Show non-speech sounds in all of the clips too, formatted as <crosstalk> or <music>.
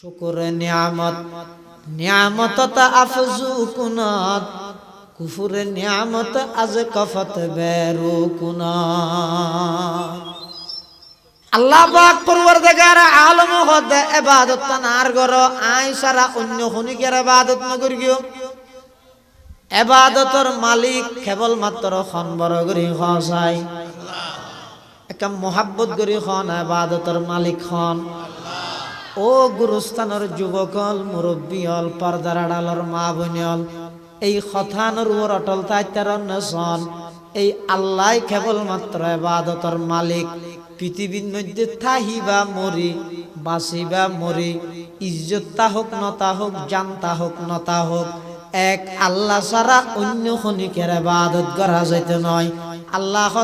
শুকুর নিয়ামত নিয়ামত আফজু কুনত কুফুর নিয়ামত আজ কফত বেরু কুনত আল্লাহ পাক আলম হদে ইবাদত তানার গর আই সারা অন্য খনিকের এবাদত নগর গিও এবাদতর মালিক কেবল মাত্র খন বড় করি খসাই। একটা মোহাব্বত করি খন, এবাদতর মালিক খন। ও গুরুস্থানের যুবকল হল পর্দার আড়ালর মা বনিয়ল এই কথানোর উপর অটল তাইতার সন এই আল্লাহ কেবল মাত্র এবাদতর মালিক। পৃথিবীর মধ্যে থাহিবা মরি, বাঁচিবা মরি, ইজ্জত তা হোক নতা হোক জানতা হোক নতা হোক, এক আল্লাহ ছাড়া অন্য খনিকের ইবাদত করা যাইতে নয়। আল্লাহ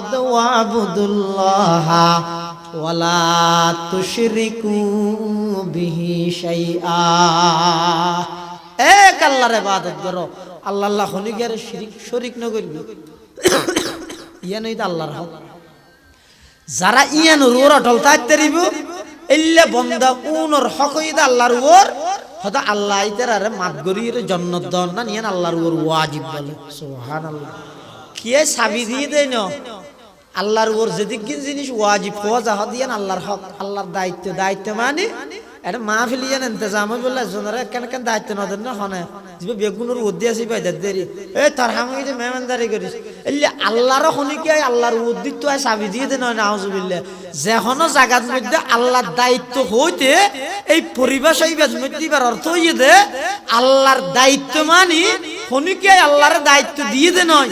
ওয়ালা তুশরিকু বিহি শাইআ। এক আল্লাহর ইবাদত করো। আল্লাহ আল্লাহ খনিকের শিরিক, শরিক ন করবি ইয়া নই আল্লাহর হক যারা ইয়ান ওর অটল থাকতে দিব এল্লে বন্দা উনর হক হইদা আল্লাহর ওর হয়তো আল্লাহ ইতার মাত গরির জন্নত দন না নিয়ান আল্লাহর ওর ওয়াজিব বলে। সুবহানাল্লাহ। কিয়ে সাবি দিয়ে দেয় আল্লাহর ওর যেদিক জিনিস ওয়াজিব হওয়া যা দিয়ান আল্লাহর হক, আল্লাহর দায়িত্ব। দায়িত্ব মানে এটা মা ফেলিয়ান ইন্তজাম বললে, জনরা কেন কেন দায়িত্ব না দেন হনে? যে বেগুনের উদ্দি আসি পাই দেরি। এ, তার হামি যে মেহমানদারি করিস। এলি আল্লাহর খনিকে আল্লাহর উদ্দিত আয় চাবি দিয়ে দেন না আউজুবিল্লাহ যেখন জায়গার মধ্যে আল্লাহর দায়িত্ব হইতে, এই পরিবেশ এই মধ্যে এবার অর্থ হইয়ে দে, আল্লাহর দায়িত্ব মানি খনিকে আল্লাহর দায়িত্ব দিয়ে দে নয়,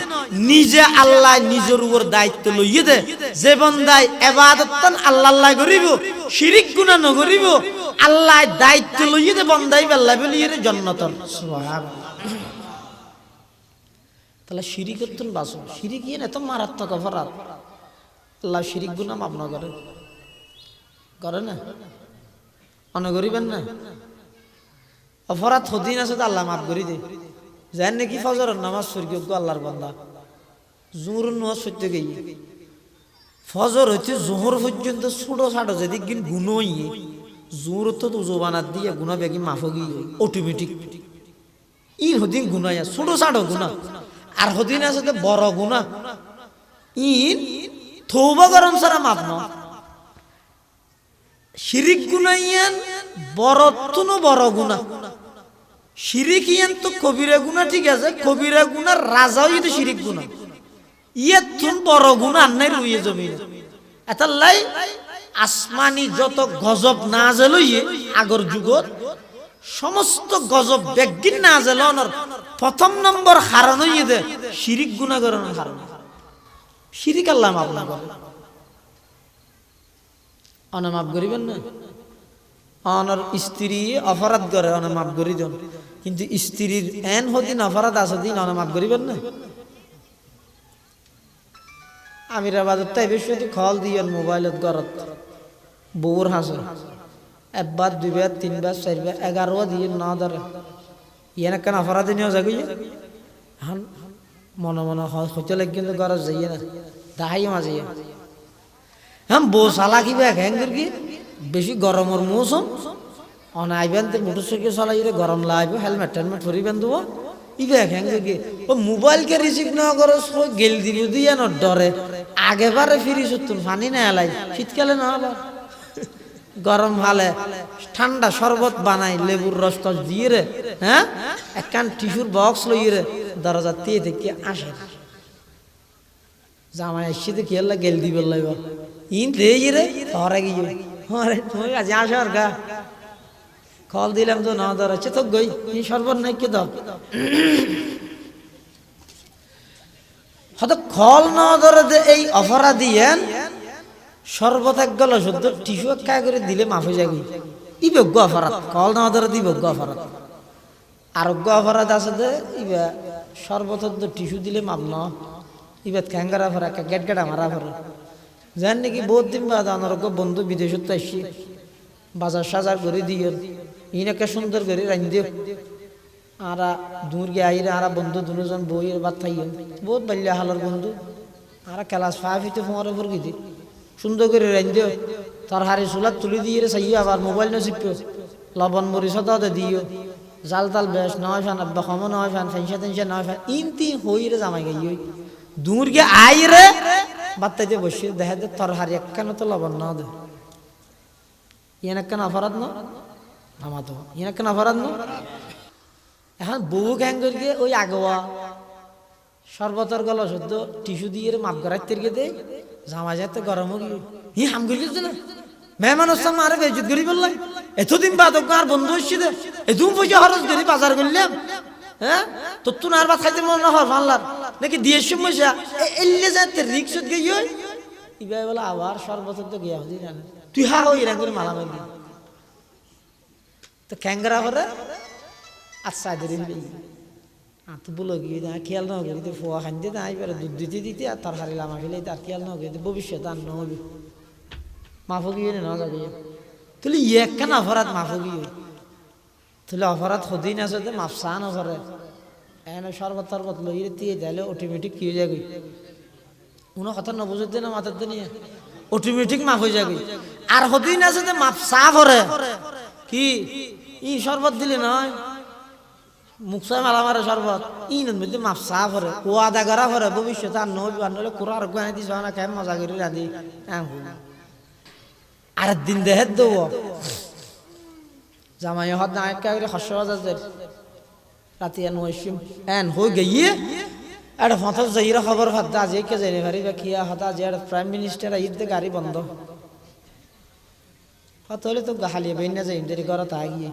নিজে আল্লাহ নিজের উপর দায়িত্ব লইয়ে দে। যে বন্দায় এবাদত আল্লাহ আল্লাহ করিব। শিরিক গুণা নগরিব আল্লাহ দায়িত্ব লইয়ে দে বন্দাই বেল্লা বলিয়ে রে জন্নতর তাহলে শিরিক করতেন বাসো শিরিক ইয়ে এত মারাত্মক অপরাধ। আল্লাহ শিরিক গুণা মাপ না করে। করে না? মনে করিবেন না? অপরাধ হদিন আছে তো আল্লাহ মাফ করি দে। জান নাকি ফজরের নামাজ স্বর্গীয় আল্লাহর বান্দা। জুমুর নামাজ সত্য গিয়ে ফজর হচ্ছে জোহর পর্যন্ত ছোট ছাটো, যেদিক গিন গুণ ইয়ে জোর তো জোবানাত দিয়ে গুণা বেগি মাফ গিয়ে অটোমেটিক ই হদিন গুণাইয়া ছোট ছাটো গুণা। আর হদিন আছে বড় গুণা। ইন থৌবা গরম সারা মাপ ন। শিরিক গুণাইয়ান বড় তুনো বড় গুণা। শিরিক ইয়ান তো কবিরা গুণা ঠিক আছে, কবিরা গুণার রাজাও যদি শিরিক গুণা। ইয়ে তুন বড় গুণা, আন্নাই রুইয়ে জমি এটা লাই আসমানি যত গজব না জেলইয়ে আগর যুগত, সমস্ত গজব বেগিন না জেলনের প্রথম নম্বর হারণ হইয়ে দে শিরিক গুণা করানোর হারণ। শিরিক আল্লাহ মাপ না করে। অনামাপ করিবেন না? অনর স্ত্রী অপরাধ করে অনামাপ করি দেন কিন্তু স্ত্রীর এন হদিন অপরাধ আছে, দিন অনামাপ করিবেন না। আমির আবাদত তাই বেশি খল দিয়েন মোবাইলত গরত। বউর হাসে একবার, দুইবার, তিনবার, চারবার এগারো দিয়ে না ধরে। ইয়ান কেন অপরাধ নিয়ে যাগুই হান, মনে মনে হইতে লাগে কিন্তু গরজ যাইয়ে না। দাহাই মাঝে। হ্যাঁ বউ সালা কি ব্যাগ হ্যাং কি? বেশি গরমের মৌসুম। অনাইবেন তো মোটর সাইকেল চালাই গরম লাগব হেলমেট টেলমেট ফরিবেন দেবো ই ব্যাগ হ্যাং ও মোবাইলকে রিসিভ না করো গেল দিব দিয়ে ন ডরে। আগেবারে ফিরি সত্তর, পানি না এলাই, শীতকালে না আবার। গরম হালে, ঠান্ডা শরবত বানাই, লেবুর রস টস দিয়ে রে হ্যাঁ? একখান টিস্যুর বক্স লইয়ে রে, দরজা দিয়ে দেখি আসে। জামাই আসছে তো কি গেল দিবে লাইব ইন রে রে, ধরে গিয়ে। কল দিলাম তো না ধরাচ্ছে তো গই, এই শরবত নাই কে দাও? হয়তো খল না ধরে এই সর্বত এক গেল শুদ্ধ এক করে দিলে মাফে যাবি। ই বজ্ঞ অপরাধ, কল না ধরে দি বজ্ঞ অপরাধ। আরোগ্য অপরাধ আছে যে ইবা সর্বত টিস্যু দিলে মাপ ন ইবাদ ক্যাঙ্গারা ফরা গেট গেট আমারা ফরা জান নাকি বহুত দিন বাদ অনারোগ্য বন্ধু বিদেশত আসছি বাজার সাজার করে দিও ইনাকে সুন্দর করে রান দিও আর দূর গিয়ে আইরে, আর বন্ধু দুজন বইয়ের বাদ থাইও বহুত বাল্য হালার বন্ধু। আর ক্লাস ফাইভ হইতে ফোঁয়ার উপর গিয়ে সুন্দর করে রান দিও তার হারে চুলাত তুলি দিয়ে চাইও আবার মোবাইল না চিপিও লবণ মরিচ হতে দিও জাল তাল বেশ নয় ফান, আব্বা নয় ফান, ফেনসা তেনসা নয় ফান। ইনতি হইরে জামাই গাই দূর গিয়ে আইরে বাত্তাইতে বসে, দেখা দে তরহারি একখানে তো লবণ না দে ইয়ান একখান অপরাধ ন? আমা তো, ইয়ান একখান অপরাধ ন? এখন বউ গ্যাং করিয়ে ওই আগোয়া সর্বতর গল সদ্য টিস্যু দিয়ে মাপ করার তেরকে দে জামা যাতে গরম হোক হি, হাম করি না। মেহমান ওসাম আরে বেজুত করি বললাম, এতদিন বাদ আর বন্ধু হচ্ছে এতুম পয়সা খরচ করি বাজার করলাম। হ্যাঁ? তো আর বা খাইতে মনে হয় ভাল্লার নাকি দিয়ে সমস্যা এলে যাতে রিক্স গিয়ে ইবাই বলে, আবার সর্বতর তো গিয়া জানে তুই হা হই মালামাল দি তো ক্যাংরা দেরি আর তো বলো গিয়ে না, খেয়াল না করি ফোয়া খান দিয়ে না, এবারে দুধ দিতে দিতে আর তার হারি লামা তার খেয়াল না করি ভবিষ্যৎ আর নহবি মাফো গিয়ে না যাবে তুলি একখান অপরাধ মাফো গিয়ে তুলে অপরাধ সদিন আছে যে মাফসা নকরে এনে শরবত তরবত লই দিয়ে দিলে অটোমেটিক কি হয়ে যাবে কোনো কথা নবুঝতে না মাথার দিয়ে অটোমেটিক মাফ হয়ে যাবে আর সদিন আছে যে মাফসা করে কি? ই শরবত দিলে নয় মুখসাই মালা মারে শরবত ই মধ্যে মাফসা করে ওয়াদা করা করে ভবিষ্যতে আর নবী বান্ধলে কোরআ আর গুয়ানি দিছ না খাই মজা করে রাঁধি আর দিন দেহে দেব জামাই হত না একা করে হর্ষ বাজার রাতি এন ওইসিম এন হয়ে গিয়ে একটা ফটো যাইরা খবর ফাদ্দা আজ কে যাই ভারি বা কিয়া হতা যে প্রাইম মিনিস্টার আইতে গাড়ি বন্ধ। হত হলে তো হালিয়ে বেন না যাই দেরি করা তা গিয়ে।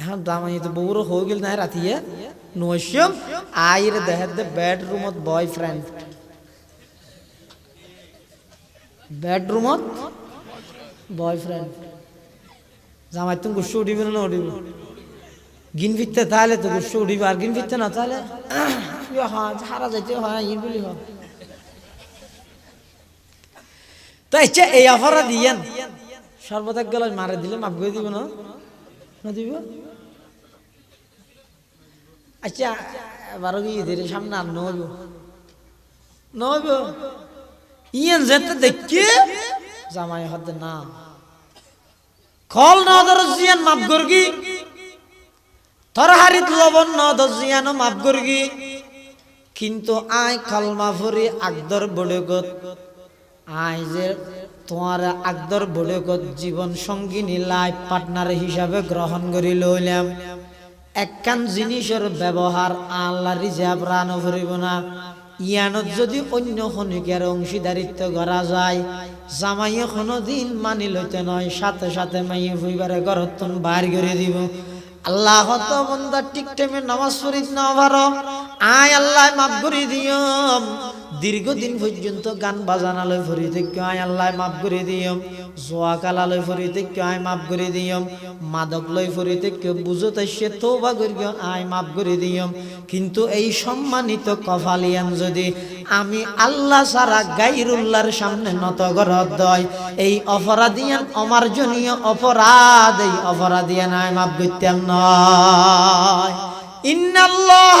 এখন দামাই তো বউর হয়ে গেল না রাতিয়ে নৈশম আইরে দেহে দে বেডরুমত বয়ফ্রেন্ড। বেডরুমত বয়ফ্রেন্ড। জামাই, তুমি গুসু উঠিব না, উঠিব গিন ফিরতে তাহলে তো গুসু উঠিব, আর গিন ফিরতে না তাহলে <coughs> হারা যাইতে হয় ইন বলি হয়। তো ইচ্ছা, এই অফারা দিয়েন। সর্বদা গেল মারে দিলে, মাফ করে দিব না। না দিব? আচ্ছা এবারও কি ঈদের সামনে আর নইব নইব ইয়েন যেতে দেখি জামাই হতে না। কল নদর জিয়ান মাফ করগি। তরহারিত লবণ নদর জিয়ান মাফ করগি। কিন্তু আই কলমা আকদর বড়গত। আই যে তোমার আকদর বড়গত জীবন সঙ্গিনী লাইফ পার্টনার হিসাবে গ্রহণ করি লইলাম। একখান জিনিসের ব্যবহার আল্লাহ রিজার্ভ রান ফুরিব না। ইয়ানত যদি অন্য খনিকের অংশীদারিত্ব করা যায় জামাইয়ে কোনো দিন মানি লইতে নয়, সাথে সাথে মাইয়ে ফুইবারে গরতন বাইর করে দিব। আল্লাহ তো বন্দা ঠিক টাইমে নামাজ পড়িত না আয় আল্লাহ, মাফ করে দিয়ম। দীর্ঘদিন পর্যন্ত গান বাজানালৈ ভরি থেকে আয় আল্লাহ মাফ করে দিয়ম। জোয়া কালালৈ ভরি থেকে আয় মাফ করে দিয়ম। মাদক লই ভরি থেকে বুঝত সে তৌবা করি আয় মাফ করে দিয়ম। কিন্তু এই সম্মানিত কফালিয়ান যদি আমি আল্লাহ সারা গাইরুল্লাহর সামনে নত গরত দয়, এই অপরাধিয়ান অমার্জনীয় অপরাধ এই অপরাধিয়ান আয় মাফ করতাম নয়। ইন্নাল্লাহ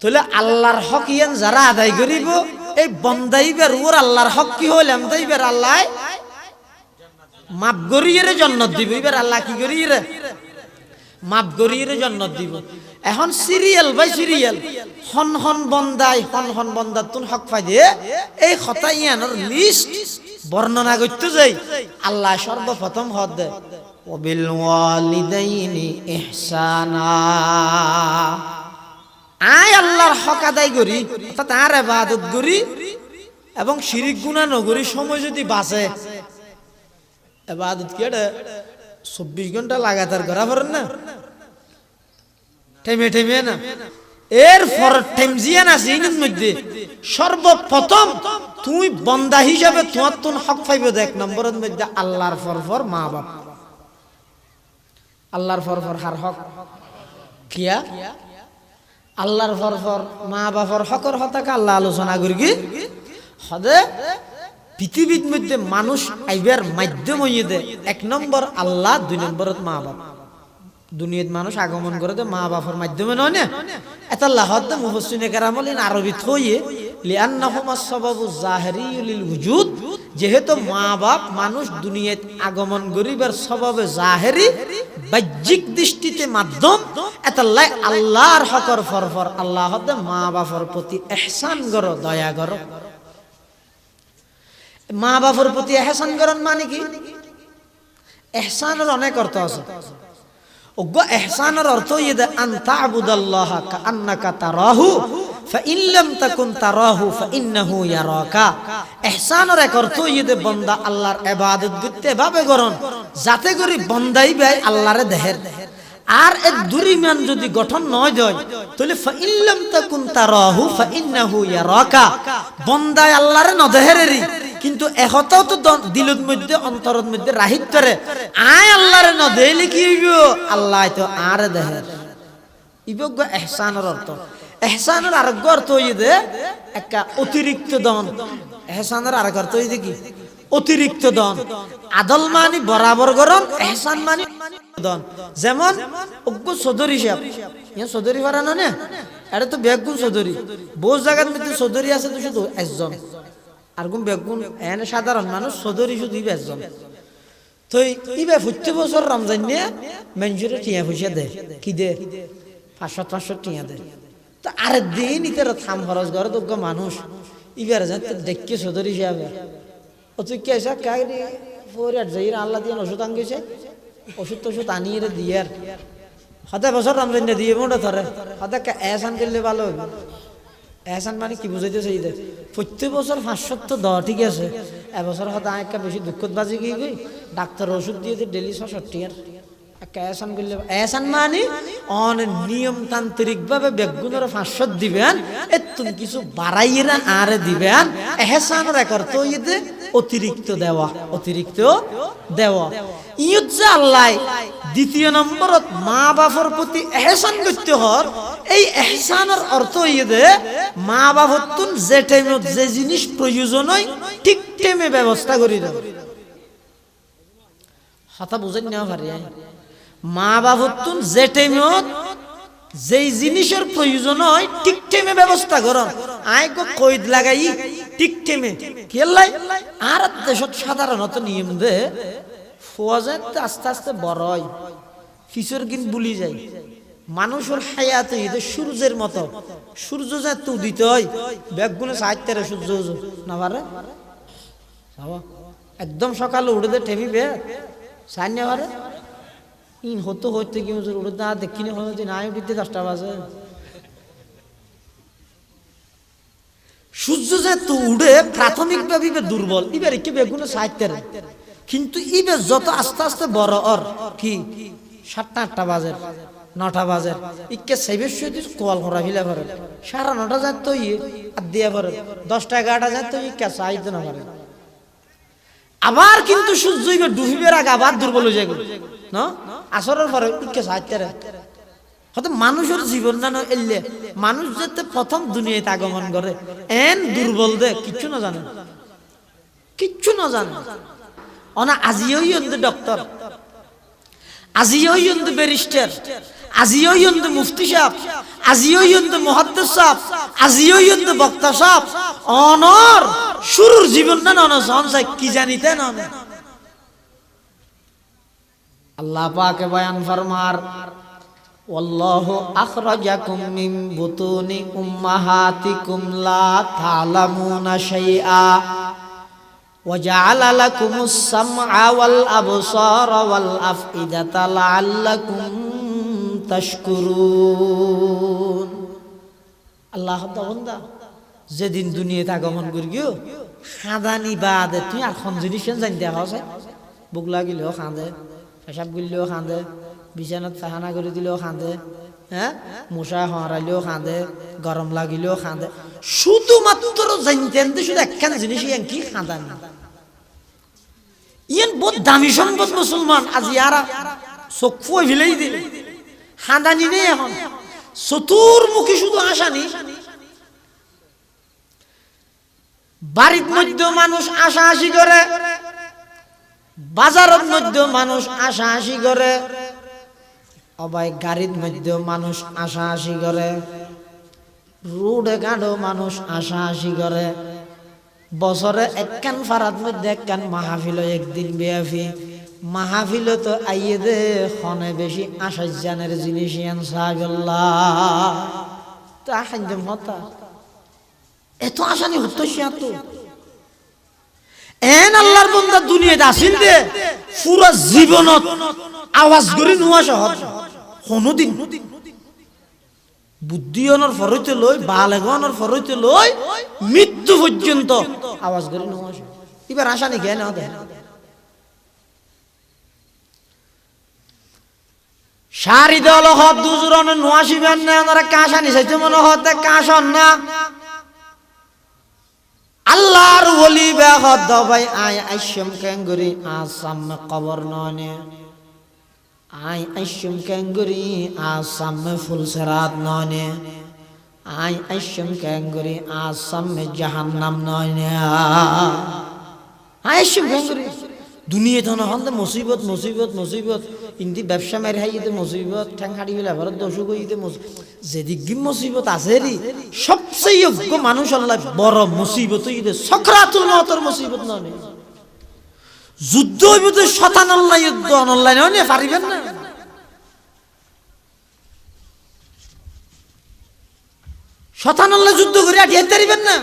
তাহলে আল্লাহর হক ইয়ান যারা আদায় করিব, এই বন্দাইবার ওর আল্লাহর হক কি হইল? এমদাইবার আল্লাহ মাপ গরিয়ে জন্নত দিব। এবার আল্লাহ কি করিয়ে রে? মাপ গরিয়ে জন্নত দিব। এখন সিরিয়াল বাই সিরিয়াল হন হন বন্দাই, হন হন বন্দার তুন হক পাই দিয়ে এই কথা ইয়ানোর লিস্ট বর্ণনা করতে যাই। আল্লাহ সর্বপ্রথম হদ দে। ওবিল ওয়ালিদাইনি ইহসানা। আয় আল্লাহর হক আদায় করি আর এবাদত করি এবং শিরিক গুণা নগরী সময় যদি বাঁচে। এবাদত কি চব্বিশ ঘণ্টা লাগাতার করা পারেন না? ঠেমে ঠেমে না? এর পর টেমজিয়ান আছে ইনের মধ্যে সর্বপ্রথম তুই বন্দা হিসাবে তোমার তুন হক পাইব এক নম্বরের মধ্যে আল্লাহর ফর ফর মা বাপ। আল্লাহর ফর ফর হার হক। কিয়া? আল্লাহর ফর ফর মা বাপর হকর হতাকে আল্লাহ আলোচনা করি কি? হদে পৃথিবীর মধ্যে মানুষ আইবার মাধ্যম হইয়ে দে। এক নম্বর আল্লাহ, দুই নম্বরত মা বাপ। দুনিয়াত মানুষ আগমন করে তো মা বাপের মাধ্যমে নয় না? এটা লাহদ মুহসিনে কেরামলিন আরবি থইয়ে সাবাবু যেহেতু মা বাপ মানুষ দুনিয়াত আগমন করিবার স্বভাবে জাহেরি বাহ্যিক দৃষ্টিতে মাধ্যম এতাল্লাই আল্লাহর হকর ফরফর আল্লাহ মা বাপের প্রতি এহসান করো, দয়া করো। মা বাপের প্রতি এহসান করন মানে কি? এহসানের অনেক অর্থ আছে। অজ্ঞ এহসানের অর্থ ইয়ে আন তা'বুদাল্লাহ কাআন্নাকা তারাহু। ফাইন লাম তাকুন তারাহু ফাইন্নাহু ইয়ারাকা। এহসানের এক অর্থ ইয়ে বান্দা আল্লাহর ইবাদত করতে এভাবে করন যাতে করে বান্দাই ভাই আল্লাহরে দেহের। আর এক দুরিমান যদি গঠন নয় যায়, তাহলে ফাইন লাম তাকুন তারাহু ফাইন্নাহু ইয়ারাকা। বান্দায় আল্লাহরে নদেহেরেরই কিন্তু এহতাও তো দিলত মধ্যে, অন্তরের মধ্যে রাহিত করে। আয় আল্লাহরে ন দেইলে কি হইব? আল্লাহ তো আর দেহের। ইবজ্ঞ এহসানের অর্থ এহসানের আরেক অর্থ দে, একটা অতিরিক্ত দন। এহসানের আরেক অর্থ হইয়ে কি? অতিরিক্ত দন। আদল মানি বরাবর গরম, এহসান মানি দন। যেমন অজ্ঞ চৌধুরী সাহেব। ইয়া চৌধুরী পারা না এটা তো বেগুন চৌধুরী বহু জায়গার মধ্যে চৌধুরী আছে তো শুধু একজন। আর কোন বেগুন, এনে সাধারণ মানুষ চৌধুরী শুধু একজন। তো ইবে প্রত্যেক বছর রমজান নিয়ে মেঞ্জুরে টিয়া পয়সা দে। কি দে? পাঁচশো পাঁচশো টিয়া দে। তো আর দিন ইতার থাম খরচ করে তো মানুষ। ইবার যান তো দেখকে চৌধুরী হিসাবে ও তুই কে এসে কাই ফোর আর আল্লাহ দিয়ে ওষুধ আনগেছে। ওষুধ টষুধ আনিয়ে দিয়ে আর হতে বছর রমজান দিয়ে মোটা ধরে। হতে এসান করলে ভালো হবে। এহসান মানে কি বুঝাইতেছে ঈদের প্রত্যেক বছর পাঁচশো তো দেওয়া ঠিক আছে। এবছর হয়তো একটা বেশি দুঃখত বাজি গিয়ে ডাক্তার ওষুধ দিয়ে ডেলি আর। একটা এহসান করলে এহসান মানে? অন নিয়মতান্ত্রিক ভাবে বেগুনের পাঁচশো দিবেন এ তুমি কিছু বাড়াইরা আরে দিবেন এহসানের একর তো ইয়ে অতিরিক্ত দেওয়া অতিরিক্ত দেওয়া। ইয়ত যে আল্লাহ দ্বিতীয় নম্বরত মা বাপর প্রতি এহসান করতে হর, এই এহসানের অর্থ ইয়ে দে মা বাপতুন যে টাইমত যে জিনিস প্রয়োজন হয়, ঠিক টাইমে ব্যবস্থা করি দাও হাতা বুঝেন নেওয়া পারি। মা বাপতুন যে টাইমত যেই জিনিসের প্রয়োজন হয়, ঠিক টাইমে ব্যবস্থা করন। আয় গো লাগাই, ঠিক টাইমে কেলাই আর দেশত সাধারণত নিয়ম দে। ফোয়া যায় আস্তে আস্তে বড় হয়। ফিসর কিন বুলি যায়। মানুষের হায়াতে এদের সূর্যের মতো। সূর্য যা তু দিতে হয়। ব্যাগগুলো সাহিত্যের সূর্য না পারে? একদম সকালে উঠে দে ঠেমি বে সাইন পারে? ইন হতো হইতে কি হুজুর? না দেখিনি হতে নাই উঠিতে দশটা বাজে। সূর্য যে তো উড়ে প্রাথমিক ভাবে দুর্বল এবার কি বেগুনে সাহিত্যের। কিন্তু ইবে যত আস্তে আস্তে বড় অর, কি? সাতটা, আটটা বাজে, নটা বাজে। ইকে সাইবের সহিত কল করা ফিলে পারে সারা নটা যায় তো ইয়ে আর দিয়ে পারে দশটা, এগারোটা যায় তো ইকে চাইতে না পারে আবার কিন্তু সূর্য ডুবিবের আগে আবার দুর্বল হয়ে যায় না? আসরের পরে ইকে সাহিত্যে হয়তো মানুষের জীবন না নয় এলে, মানুষ যাতে প্রথম দুনিয়াতে আগমন করে, এন দুর্বল দে, কিচ্ছু না জানে। কিচ্ছু না জানে। অনা আজিও ইয়ন্দ ডক্টর। আজিও ইয়ন্দ ব্যারিস্টার। আজিও ইয়ন্দ মুফতি সাহেব। আজিও ইয়ন্দ মহাদ্দেশ সাহেব। আজিও ইয়ন্দ বক্তা সাহেব। অনর শুরুর জীবন না নন সংসার কি জানিতে না আল্লাহ পাকে বয়ান ফরমার والله أخرجكم من بطون أمهاتكم لا تعلمون شيئا وجعل لكم السمع والأبصار والأفئدة لعلكم تشكرون আল্লাহ বন্দা যেদিন দুনিয়াতে আগমন করি গিয়েও খাদানি বাদে তুই আর খন জিনিস জানতে হসে বুক লাগিলেও খাঁদে পেশাব গুলিলেও খাঁদে বিছানাত ফাহানা করে দিলেও খাঁদে হ্যাঁ মশা হরাইলেও খাঁদে গরম লাগিলেও খাঁদে শুধুমাত্র জানতেন শুধু একখান জিনিস ইয়ান কি খাঁদানি? ইয়ান বহুত দামি সম্পদ মুসলমান আজ ইয়ারা চক্ষু ভিলেই দিলে। খাঁদানি নেই এখন। চতুর্মুখী শুধু আসানি। বাড়ির মধ্যে মানুষ আশা আসি করে, বাজারের মধ্যে মানুষ আশা আসি করে অবাই গাড়ির মধ্যে মানুষ আশা আসি করে, রোডে গাড়ো মানুষ আশা আসি করে। বছরে একখান ফারাত মধ্যে একখান মাহফিল একদিন বিয়াফি। মাহফিল তো আইয়ে দে খনে বেশি আশাস জানের জিনিস ইয়ান সাহাবিল্লাহ তা হাঞ্জম হতা এত হতো এন আল্লাহর বন্দা দুনিয়াতে আসিন দে, পুরো জীবনত আওয়াজ কোনোদিন। বুদ্ধিয়নের লই লই, মৃত্যু পর্যন্ত আওয়াজ করে এবার আশা নি জ্ঞান দেয়? সারি দল হত দুজুরন নোয়াশিবেন না ওনারা কাশানি চাইতে মনে হতে কাশন না। আল্লাহর ওলি বেহদ দবাই আই আইসম ক্যাঙ্গুরি, আসাম কবর ননে আই আইসম ক্যাঙ্গুরি, আসাম ফুলসরাত ননে আই আইসম ক্যাঙ্গুরি, আসাম জাহান্নাম ননে আইসম ক্যাঙ্গুরি দুনিয়া তো হন মুসিবত মুসিবত মুসিবত। ইন্দি ব্যবসা মেরে হাইতে মুসিবত, ঠ্যাং হাড়ি গেলে আবার দর্শক হইতে যেদিক গিম মুসিবত আছে রে, সবচেয়ে যোগ্য মানুষ আল্লাহ বড় মুসিবত হইতে সকরাতুল মতর মুসিবত নয়। যুদ্ধ হইব শতান আল্লাহ, যুদ্ধ অনলাইন নয় পারিবেন না। শতান আল্লাহ যুদ্ধ করে আটিয়ে পারিবেন না।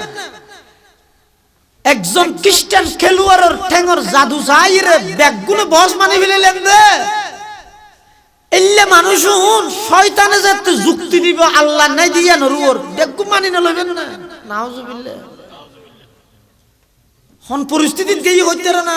একজন খ্রিস্টান খেলোয়াড়ের ঠেঙর জাদু চাইরে ব্যাগগুলো বস মানে ফেলে লেনদে। এলে মানুষ শয়তানে যেতে যুক্তি দিব, আল্লাহ নাই দিয়া নরুর ব্যাগগু মানি না লইবেন না। নাউজুবিল্লাহ। হন পরিস্থিতি গিয়ে হইতে না